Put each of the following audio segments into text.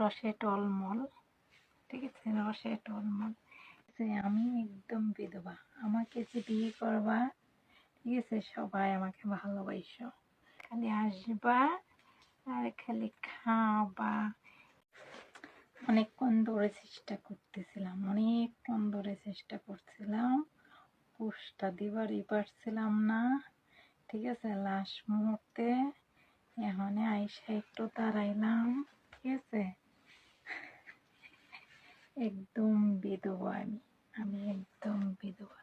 রসে টলমল, ঠিক আছে? রসে টলমল। আমি একদম বিধবা, আমাকে যে বিয়ে করবা, ঠিক আছে? সবাই আমাকে ভালোবাসো। খালি আসবা আর খালি খাবা অনেকক্ষণ ধরে চেষ্টা করতেছিলাম, অনেকক্ষণ ধরে চেষ্টা করছিলাম। পোস্টটা দিবারই পারছিলাম না, ঠিক আছে? লাস্ট মুহূর্তে এখন আইসা একটু দাঁড়াইলাম, ঠিক আছে? একদম বিধবা আমি। আমি একদম বিধবা।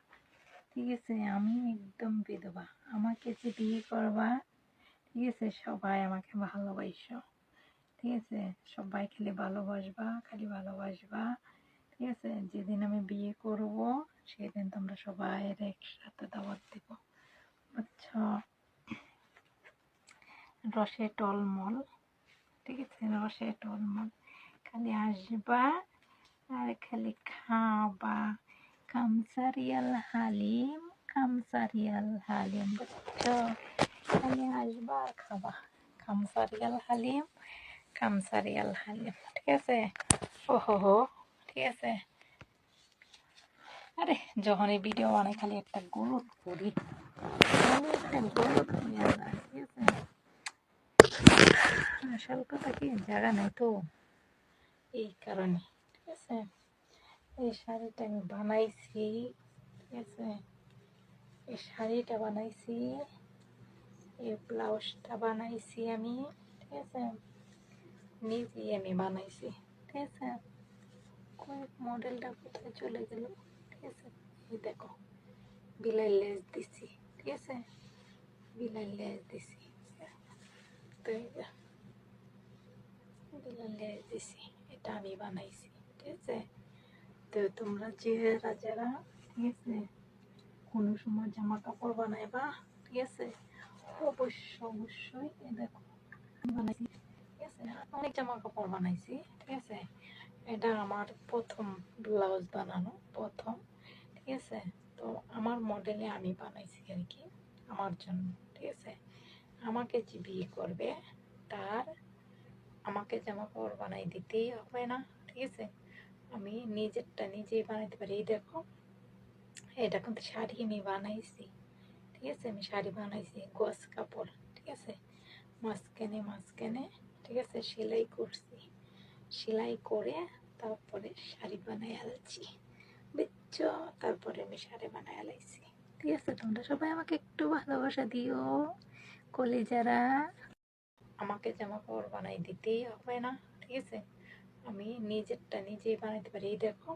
ঠিক আছে, আমি একদম বিধবা। আমাকে যে বিয়ে করবা, ঠিক আছে, সবাই আমাকে ভালোবাসো। ঠিক আছে, সবাই খালি ভালোবাসবা খালি ভালোবাসবা। ঠিক আছে, যেদিন আমি বিয়ে করব, সেদিন তোমরা সবাই একসাথে দাওয়াত দিব। বুঝছ? রসে টলমল। ঠিক আছে রসে টলমল। খালি আসবা আর খালি খাবা কামসারিয়াল হালিম কামসারিয়াল হালিম বুঝছ খালি আসবা আর খাবা কামসারিয়াল হালিম কামসারিয়াল হালিম ঠিক আছে ও হো হো ঠিক আছে আরে যখন এই ভিডিও বানাই খালি একটা গ্রোথ করি একটা আছে আসল কথা কি জায়গা নাই তো এই কারণে আছে। এই শাড়িটা আমি বানাইছি, ঠিক আছে? এই শাড়িটা বানাইছি, এই ব্লাউজটা বানাইছি আমি, ঠিক আছে? নিজেই আমি বানাইছি, ঠিক আছে? কয়েক মডেলটা কোথায় চলে গেল, ঠিক আছে? এই দেখো, বিলাই লেস দিছি, ঠিক আছে? বিলাই লেস দিছি, তো বিলাই লেস দিছি, এটা আমি বানাইছি। ঠিক আছে তো তোমরা যারা যারা ঠিক আছে? কোনো সময় জামা কাপড় বানাইবা, ঠিক আছে? অবশ্য, অবশ্যই দেখো বানাইছি, ঠিক আছে? অনেক জামা কাপড় বানাইছি, ঠিক আছে? এটা আমার প্রথম ব্লাউজ বানানো, প্রথম, ঠিক আছে? তো আমার মডেলে আমি বানাইছি আর কি, আমার জন্য, ঠিক আছে? আমাকে যে বিয়ে করবে, তার আমাকে জামা কাপড় বানাই দিতেই হবে না, ঠিক আছে? আমি নিজেরটা নিজেই বানাইতে পারি। এই দেখো, এটা কিন্তু শাড়ি আমি বানাইছি, ঠিক আছে? আমি শাড়ি বানাইছি, গস কাপড়, ঠিক আছে? মাঝখানে মাঝখানে, ঠিক আছে? সেলাই করছি। সেলাই করে তারপরে শাড়ি বানাই আলছি, বুঝছ? তারপরে আমি শাড়ি বানাই আলাইছি, ঠিক আছে? তোমরা সবাই আমাকে একটু ভালোবাসা দিও, কলেজারা। আমাকে জামা কাপড় বানাই দিতেই হবে না, ঠিক আছে? আমি নিজেরটা নিজেই বানাইতে পারি। এই দেখো